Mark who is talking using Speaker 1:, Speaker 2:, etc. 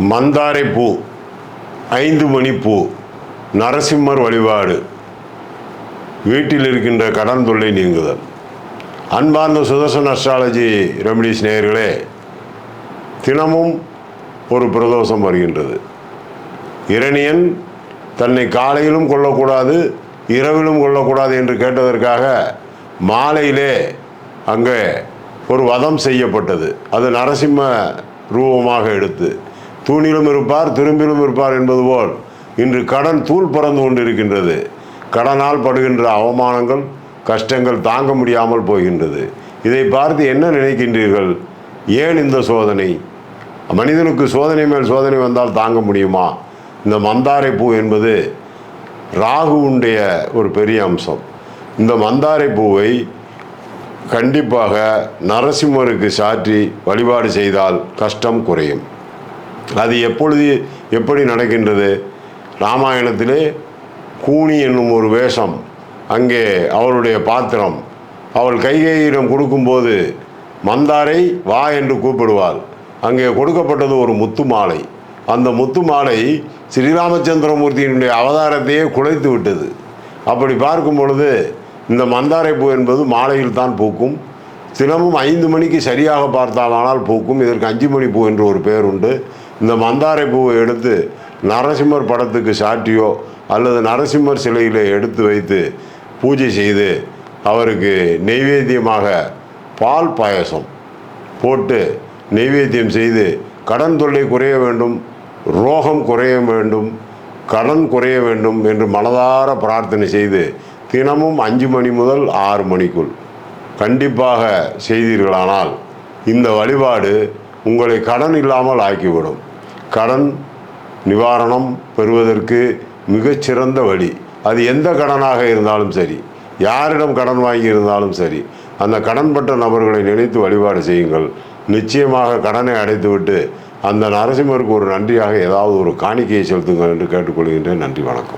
Speaker 1: மந்தாரை பூ ஐந்து மணி பூ நரசிம்மர் வழிபாடு. வீட்டில் இருக்கின்ற கடன் தொல்லை நீங்குதல். அன்பார்ந்த சுதர்சன் அஸ்ட்ராலஜி ரெமடிஸ் நேயர்களே தினமும் ஒரு பிரதோஷம் வருகின்றது. இரணியன் தன்னை காலையிலும் கொள்ளக்கூடாது இரவிலும் கொள்ளக்கூடாது என்று கேட்டதற்காக மாலையிலே அங்கே ஒரு வதம் செய்யப்பட்டது. அது நரசிம்ம ரூபமாக எடுத்து தூணிலும் இருப்பார் திரும்பிலும் இருப்பார் என்பது போல் இன்று கடன் தூள் பறந்து கொண்டிருக்கின்றது. கடனால் படுகின்ற அவமானங்கள் கஷ்டங்கள் தாங்க முடியாமல் போகின்றது. இதை பார்த்து என்ன நினைக்கின்றீர்கள்? ஏன் இந்த சோதனை? மனிதனுக்கு சோதனை மேல் சோதனை வந்தால் தாங்க முடியுமா? இந்த மந்தாரை பூ என்பது ராகுவுடைய ஒரு பெரிய அம்சம். இந்த மந்தாரை பூவை கண்டிப்பாக நரசிம்மருக்கு சாற்றி வழிபாடு செய்தால் கஷ்டம் குறையும். அது எப்பொழுது எப்படி நடக்கின்றது? ராமாயணத்திலே கூனி என்னும் ஒரு வேஷம் அங்கே அவளுடைய பாத்திரம். அவள் கைகையிடம் கொடுக்கும்போது மந்தாரை வா என்று கூப்பிடுவாள். அங்கே கொடுக்கப்பட்டது ஒரு முத்து மாலை. அந்த முத்து மாலை ஸ்ரீராமச்சந்திரமூர்த்தியினுடைய அவதாரத்தையே குலைத்து விட்டது. அப்படி பார்க்கும் பொழுது இந்த மந்தாரை பூ என்பது மாலையில் தான் பூக்கும். தினமும் ஐந்து மணிக்கு சரியாக பார்த்தாலானால் பூக்கும். இதற்கு அஞ்சு மணி பூ என்று ஒரு பெயர் உண்டு. இந்த மந்தாரை பூவை எடுத்து நரசிம்மர் படத்துக்கு சாட்டியோ அல்லது நரசிம்மர் சிலையில் எடுத்து வைத்து பூஜை செய்து அவருக்கு நெய்வேத்தியமாக பால் பாயசம் போட்டு நெய்வேத்தியம் செய்து கடன் தொல்லை குறைய வேண்டும் ரோகம் குறைய வேண்டும் கடன் குறைய வேண்டும் என்று மனதார பிரார்த்தனை செய்து தினமும் அஞ்சு மணி முதல் ஆறு மணிக்குள் கண்டிப்பாக செய்தீர்களானால் இந்த வழிபாடு உங்களை கடன் இல்லாமல் ஆக்கிவிடும். கடன் நிவாரணம் பெறுவதற்கு மிகச்சிறந்த வழி. அது எந்த கடனாக இருந்தாலும் சரி யாரிடம் கடன் வாங்கி இருந்தாலும் சரி அந்த கடன்பட்ட நபர்களை நினைத்து வழிபாடு செய்யுங்கள். நிச்சயமாக கடனை அடைத்துவிட்டு அந்த நரசிம்மருக்கு ஒரு நன்றியாக ஏதாவது ஒரு காணிக்கையை செலுத்துங்கள் என்று கேட்டுக்கொள்கின்றேன். நன்றி வணக்கம்.